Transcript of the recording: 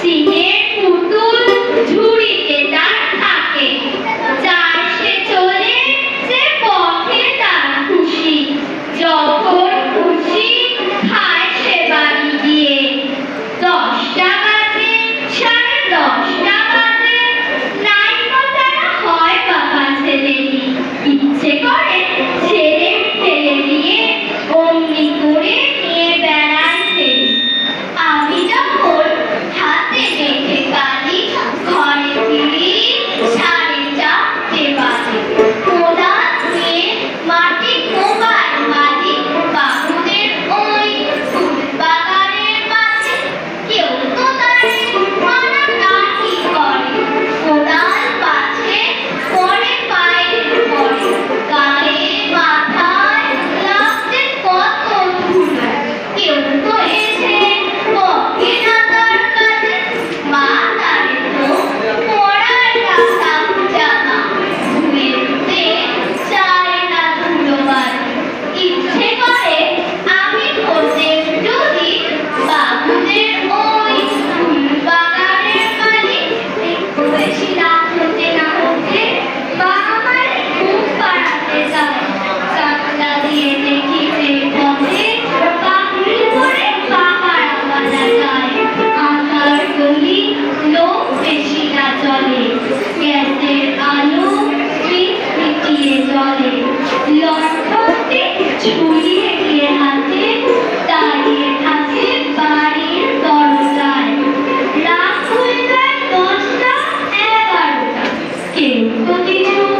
চীনের পুতুল ঝুল পেশিরা চলে। গ্যাসের আলো ফিটিয়ে চলে লক্ষ্যতে ঝুলিয়ে গিয়ে হাতে, দাঁড়িয়ে থাকে বাড়ির দরজায়। রাত হয়ে যায় দশটা এগারোটা। কিন্তু কিছু